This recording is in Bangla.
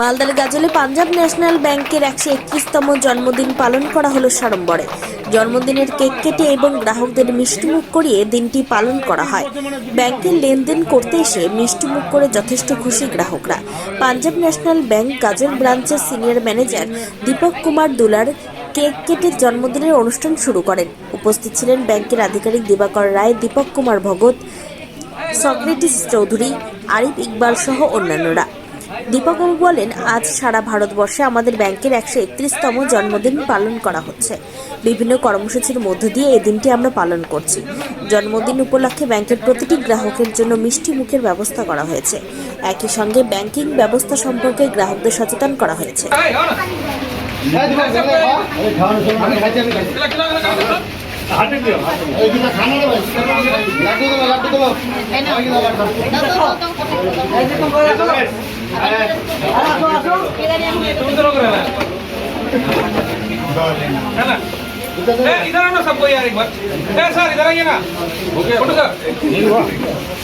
মালদার গাজলে পাঞ্জাব ন্যাশনাল ব্যাংকের একশো একত্রিশতম জন্মদিন পালন করা হলো সাড়ম্বরে। জন্মদিনের কেক কেটে এবং গ্রাহকদের মিষ্টিমুখ করিয়ে দিনটি পালন করা হয়। ব্যাংকের লেনদেন করতে এসে মিষ্টিমুখ করে যথেষ্ট খুশি গ্রাহকরা। পাঞ্জাব ন্যাশনাল ব্যাংক গাজল ব্রাঞ্চের senior manager Dipak Kumar Dular cake কেটে জন্মদিনের অনুষ্ঠান শুরু করেন। উপস্থিত ছিলেন ব্যাংকের আধিকারিক দিবাকর রায়, দীপক কুমার ভগত, সক্রেটিস চৌধুরী, আরিফ ইকবাল সহ অন্যান্যরা। দীপকবাবু বলেন, আজ সারা ভারতবর্ষে আমাদের ব্যাংকের একশো একত্রিশতম জন্মদিন পালন করা হচ্ছে। বিভিন্ন কর্মসূচির মধ্য দিয়ে এই দিনটি আমরা পালন করছি। জন্মদিন উপলক্ষে ব্যাংকের প্রতিটি গ্রাহকের জন্য মিষ্টি মুখের ব্যবস্থা করা হয়েছে। একই সঙ্গে ব্যাংকিং ব্যবস্থা সম্পর্কে গ্রাহকদের সচেতন করা হয়েছে। খানা इधर आना सबको यार एक बार ए, सर इधर आइए ना फोटो सर